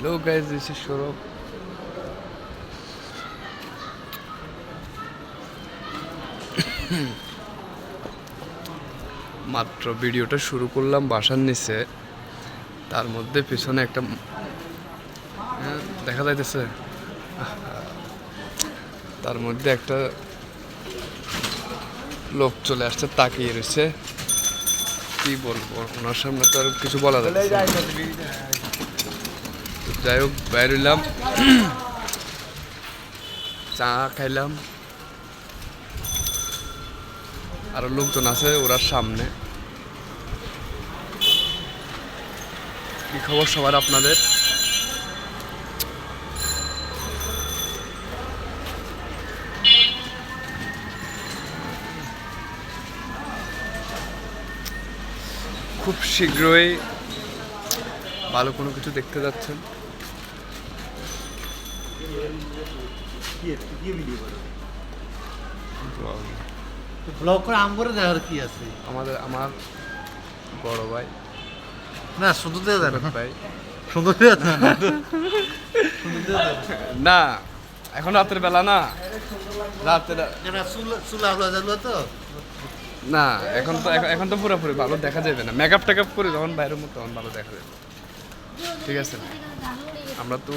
Hello guys this is Sourav মাত্র ভিডিওটা শুরু করলাম বাসার নিচে। তার মধ্যে পিছনে একটা হ্যাঁ, দেখা যাইতেছে। তার মধ্যে একটা লোক চলে আসছে তাকিয়ে রয়েছে। কি বলব ওনার সামনে তো আর কিছু বলা যাচ্ছে যাই হোক, বাইর হইলাম চা খাইলাম। আরও লোকজন আছে, ওরা সামনে। কি খবর সবার আপনাদের? খুব শীঘ্রই ভালো কোনো কিছু দেখতে যাচ্ছেন। ব্লগ করে আম করে দেখার কি আছে? আমাদের আমার বড় ভাই। না ভাই। সুন্দর না এখন রাতের বেলা না। রাতের চুল জানলো তো? না এখন তো এখন- এখন তো পুরোপুরি ভালো দেখা যাবে না। মেকআপ টেকআপ করে যখন বাইরের মতো তখন ভালো দেখা যাবে। ঠিক আছে? আমরা তো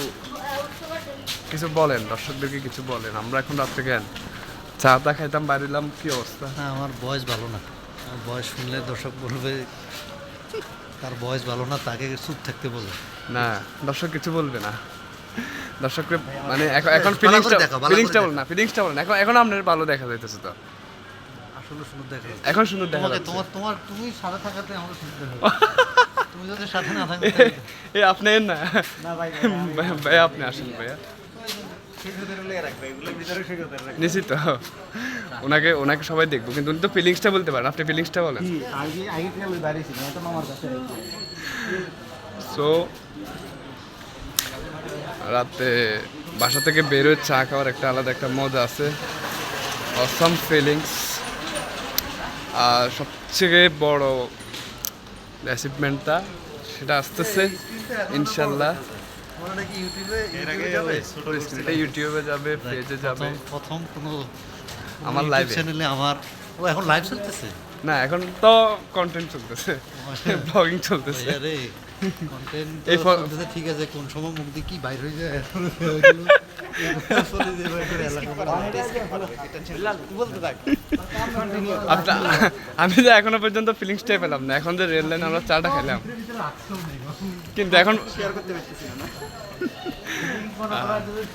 কিছু বলেন দর্শকদেরকে কিছু বলেন। আমরা এখন রাত্রে কেন? চা টা খাইতাম বাইরেলাম কি অবস্থা? না আমার বয়স ভালো না। বয়স শুনলে দর্শক বলবে তার বয়স ভালো না তাকে চুপ থাকতে বলে। না দর্শক কিছু বলবে না। দর্শককে মানে এখন ফিলিংসটা দেখো, ফিলিংসটা বল না ফিলিংসটা বল না। এখন এখন আপনার ভালো দেখা যাইতেছে তো। আসলে সুন্দর দেখে এখন সুন্দর দেখা তোমার তোমার তুমি থাকাতে আমার সুন্দর তুমি যদি সাথে না থাকো এ আপনি এর না। ভাই- ভাই আপনি আসেন ভাইয়া নিশ্চিত। ওনাকে ওনাকে সবাই দেখব কিন্তু উনি তো ফিলিংসটা বলতে পারেন আপনি ফিলিংসটা বলেন। সো রাতে বাসা থেকে বেরোয় চা খাওয়ার একটা আলাদা একটা মজা আছে। অসাম ফিলিংস আর সবথেকে বড় অ্যাচিভমেন্টটা সেটা আসতেছে ইনশাল্লাহ। ইউটিউবে যাবে এটা ইউটিউবে যাবে পেজে যাবে। প্রথম কোনো আমার লাইভ চ্যানেলে আমার ও এখন লাইভ চলতেছে? না এখন তো কন্টেন্ট চলতেছে ব্লগিং চলতেছে। এই ঠিক আছে কোন সময় মুখ দিয়ে কি বাইর হয়ে যায় আমি যে এখনও পর্যন্ত ফিলিংসটাই পেলাম না এখন যে রেল লাইন আমরা চাটা খেলাম কিন্তু এখন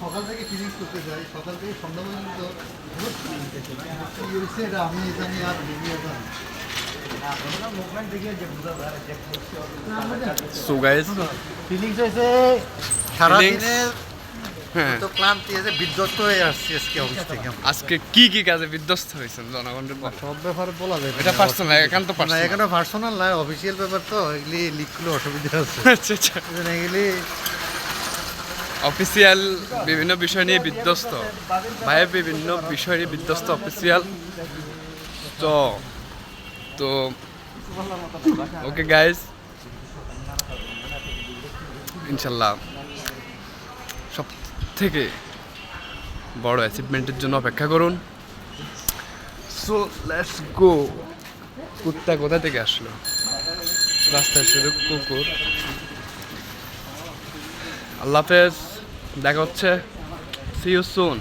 সকাল থেকে ফিলিংস করতে যাই সকাল থেকে সন্ধ্যা পর্যন্ত বহুত feelings আছে। কি হয়েছে এটা আমি জানি আর ভিডিও জানি সো গাইস ফিলিংস হয়েছে সারাদিনের তো ক্লান্তি আছে বিধ্বস্ত হয়ে আসছি আজকে অফিস থেকে। আজকে কি কি কাজে বিধ্বস্ত হয়েছেন জনগণের সব ব্যাপারে বলা যায় এটা পার্সোনাল একান্ত পার্সোনাল এখানে পার্সোনাল না অফিসিয়াল ব্যাপার তো এগুলি লিখলে অসুবিধা আছে। আচ্ছা আচ্ছা। এগুলি অফিসিয়াল বিভিন্ন বিষয় নিয়ে বিধ্বস্ত। ভাইয়ের বিভিন্ন বিষয় নিয়ে বিধ্বস্ত অফিসিয়াল তো তো ওকে গাইজ ইনশাল্লাহ সব থেকে বড় অ্যাচিভমেন্টের জন্য অপেক্ষা করুন। সো লেটস গো কুত্তা কোথা থেকে আসলো? রাস্তায় শুধু কুকুর। আল্লাহ হাফেজ দেখা হচ্ছে। C you soon